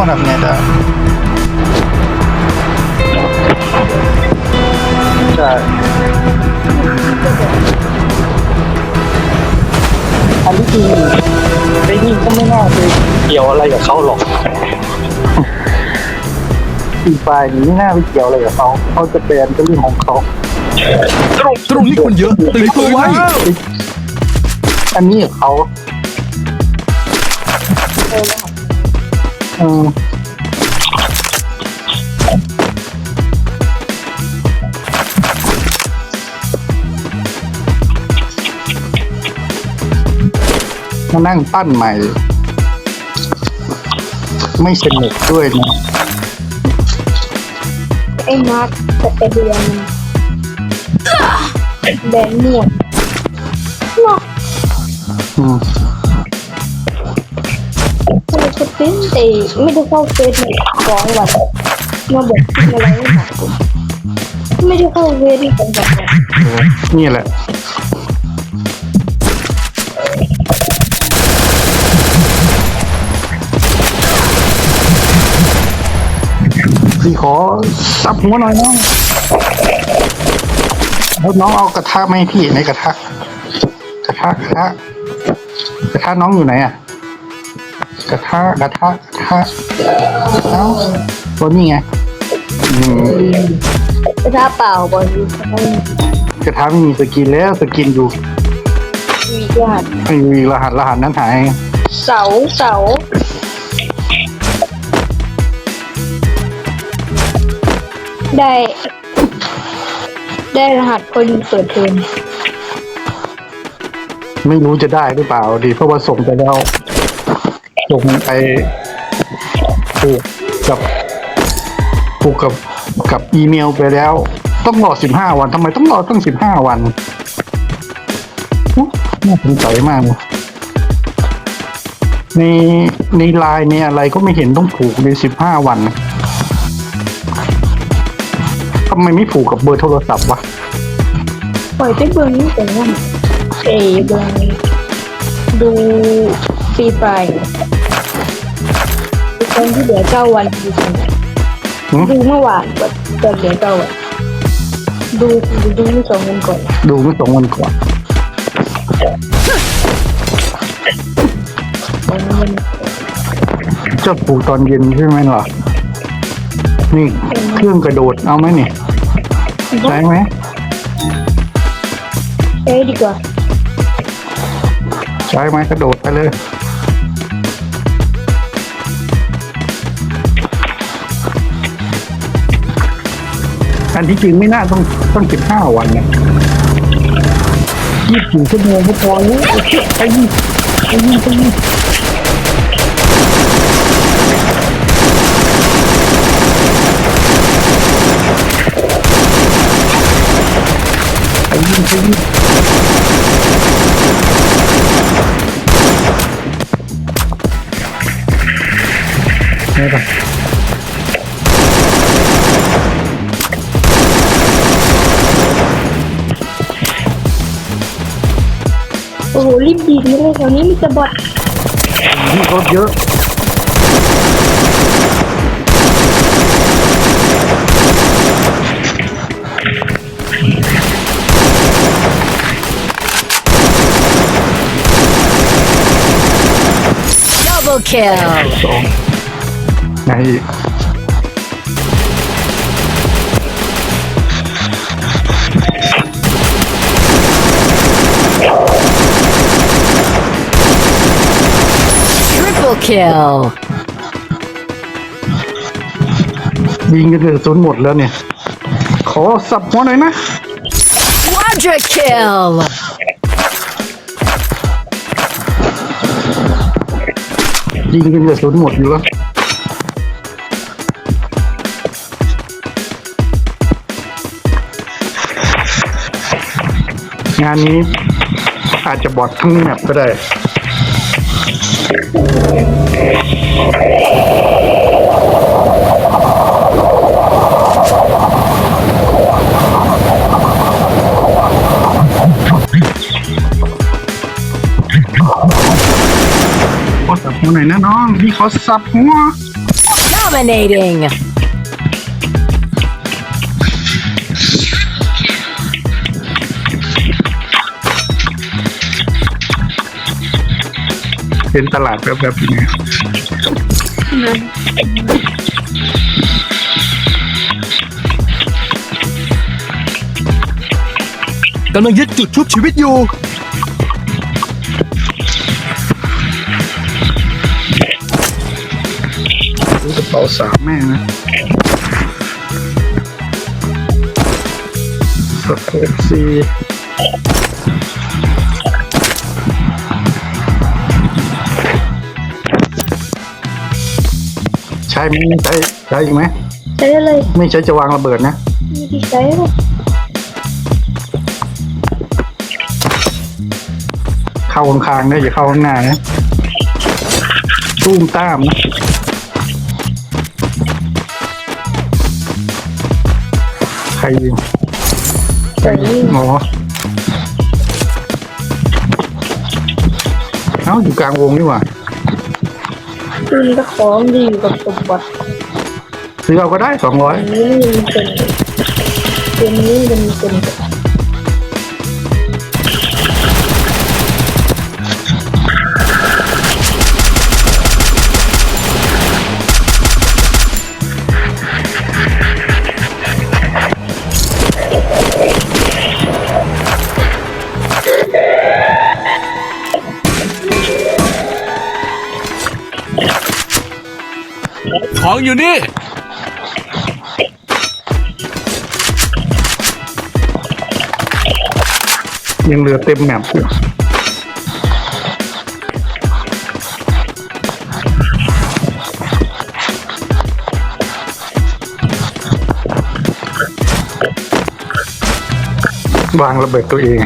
Понад не да. Так. อันนี้ดีได้ยินก็ไม่น่าไปเกี่ยวอะไรกับเขาหรอกอีฝ่ายนี้ไม่น่าไปเกี่ยวอะไรกับเขาเขาจะเป็นก็เรื่องของเขาตรงนี้คนเยอะตื่นตัวไว้ อันนี้ขอเขา ออมานั่งปั้นใหม่ ไม่สนุกด้วยนะ ไอ้มาร์คจะไปเรียนแบนหมวดเนาะอืม คือคือเป็นแต่ไม่ได้เข้าเฟซเลยสองวันมาบอกอะไรไม่ถาผมไม่ได้เข้าเฟซที่สองวันนี่แหละพี่ขอซับหัวหน่อยน้องแล้วน้องเอากระทะไหมพี่ในกระทะ กระทะกระทะกระทะน้องอยู่ไหนอะ กระทะกระทะกระทะเอ้าตัวนี้ไงอืมกระทะเปล่าบอลยูเขากระทะไม่มีสกินแล้วสกินอยู่มีญาติไม่มีรหัสรหัสนั้นหายเสาเสาได้ ได้รหัสคนเปิดเทอมไม่รู้จะได้หรือเปล่าดีเพราะว่าส่งไปแล้ว ส่งไปผูกกับผูกกับกับอีเมลไปแล้ว ต้องรอสิบห้าวันทำไมต้องรอตั้งสิบห้าวันน่าสงสัยมากเลยในในไลน์เนี่ยอะไรก็ไม่เห็นต้องผูกในสิบห้าวันทำไมไม่ผูกกับเบอร์โทรศัพท์วะปล่อยไปเบิร์นี่แต่ว่าเอเบิร์ดูฟรีไฟล์ นที่เหลือเก้าวันดูกันหืม ดูเมื่อวานแบบตอนเหลือเก้าวันดูดูดูเมื่อสองวันก่อนดูเมื่อสองวันก่อนสองวันจะปลูกตอนเย็นใช่ไหมล่ะ นี่เครื่องกระโดดเอาไหมนี่ใช้ไหมใช้ดีกว่าใช้ไหมกระโดดไปเลย อันที่จริงไม่น่าต้องต้องสิบห้าวันนะยี่สิบสี่ชั่วโมงก็พอแล้วโอเคไปยี่ไปยี่ไปยี่ไปยี่ไปยี่นี่ป อ้โหรีบดีดเลยแถวนี้มีแต่บอทนี่รถเยอะ Double kill. สองไหน kill. ยิงกันเลยศูนย์หมดแล้วเนี่ย ขอสับหัวหน่อยนะ Quadra kill. ยิงกันเลยศูนย์หมดอยู่แล้ว งานนี้อาจจะบอดทั้งแมปก็ได้ ขอสับหัวหน่อยนะน้องพี่ขอสับหัว Dominating. เป็นตลาดแบบๆอยู่เนี้กำลังยึดจุดชุบชีวิตอยู่ รู้กระเป๋าสามแม่นะสโคปสี่ ช่ไหมใช้ใช้อีกไหมใช้ได้เลยไม่ใช้จะวางระเบิดนะไม่ได้ใช้หรอกเข้าข้างๆนะอย่าเข้าข้างหน้านะตุ้มตามนะใครยิงใส่นี่หมอเอ้าอยู่กลางวงนี่หว่า คืนก็ของดีอยู่กับสมบัติซื้อเอาก็ได้สองร้อยอันนี้มันเป็นเกมนี้มันเป็น องอยู่นี่ ยังเหลือเต็มแมปอยู่วางระเบิดตัวเอง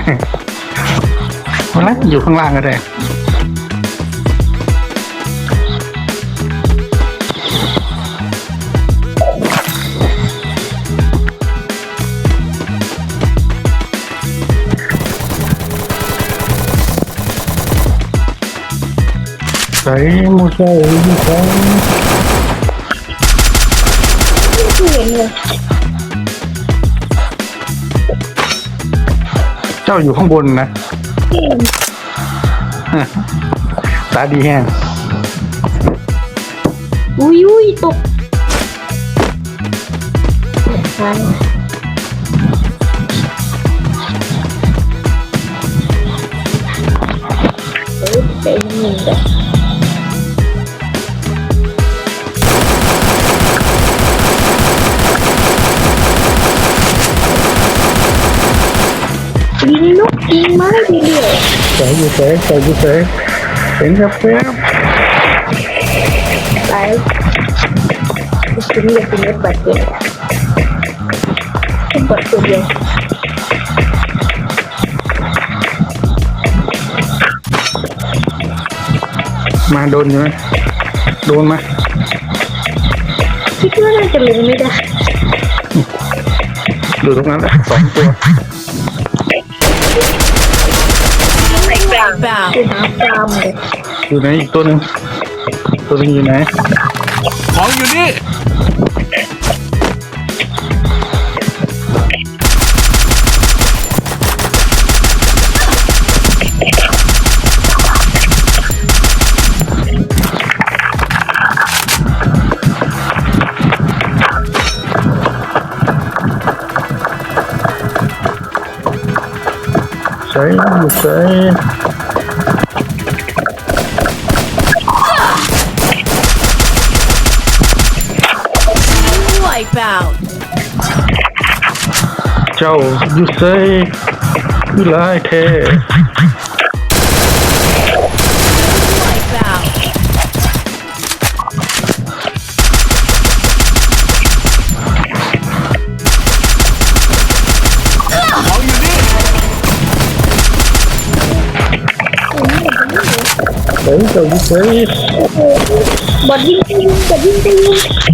เอาละอยู่ข้างล่างก็ได้ ใส่หมูใส่ใส่ที่เห็นเลยเจ้าอยู่ข้างบนนะที่เห็นตาดีแห้งอุ้ยอุ้ยตกเฮ้ยเป็นหนึ่งแบบ ไม้ดีเดียวใส่อยู่ใส่ใส่อยู่ใส่เป็นครับแป๊บไปคุณอยากเป็นเน็ตบัตรเดียวเน็ตบัตรตัวเดียวมาโดนอยู่ไหมโดนไหมคิดว่าน่าจะลงไม่ได้อยู่ตรงนั้นแหละสองตัว Wipeout. คือหาปลาหมดอยู่ไหนอีกตัวหนึ่งตัวหนึงอยู่ไหนของอยู่นี่ใส่อ จ้าอยู่ใส่อยู่หลายแท้ Wipeout. ของอยู่นี่ใส่เจ้าอยู่ใส่บอดยิงไปยิงบอดยิงไปยิง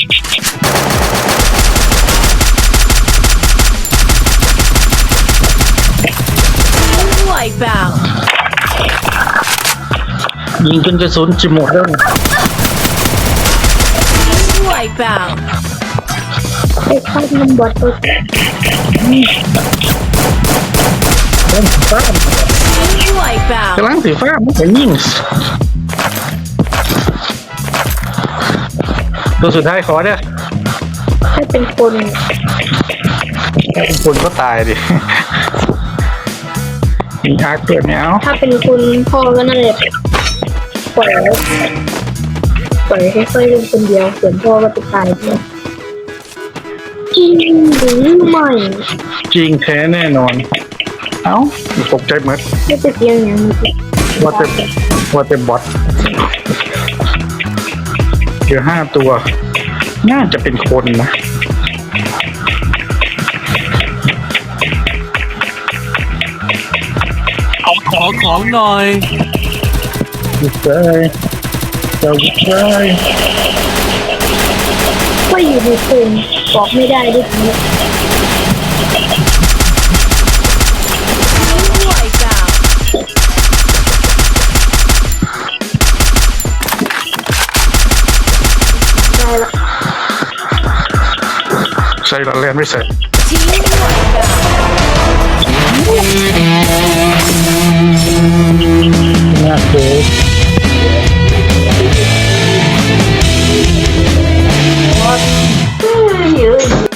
ยิงจนกระสุนจะหมดแล้ว Wipeout. ไอ้ข้าวมันบอดตัว Wipeout. กำลังสีฟ้ามันจะยิงตัวสุดท้ายขอเนี่ยถ้าเป็นคนคนก็ตายดิ มีอาร์คเกิดไม่เอาถ้าเป็นคุณพ่อก็น่าจะ ปล่อยไว้ปล่อยให้ค่อยๆเล่นคนเดียวส่วนพ่อก็จะตายด้วยจริงหรือไม่จริงแท้แน่นอน เอ้าตกใจเหมือนไม่จะเสียงอย่างนี้ว่าแต่ว่าแต่บอทเหลือห้าตัว น่าจะเป็นคนนะขอขอของหน่อย หยุดเลยเราหยุดเลยก็อยู่ในกลุ่มบอกไม่ได้ด้วยซ้ Wipeout. ำได้ละใส่ละแลนไม่ใส่ Team Wipeout. น่าเกลียด What?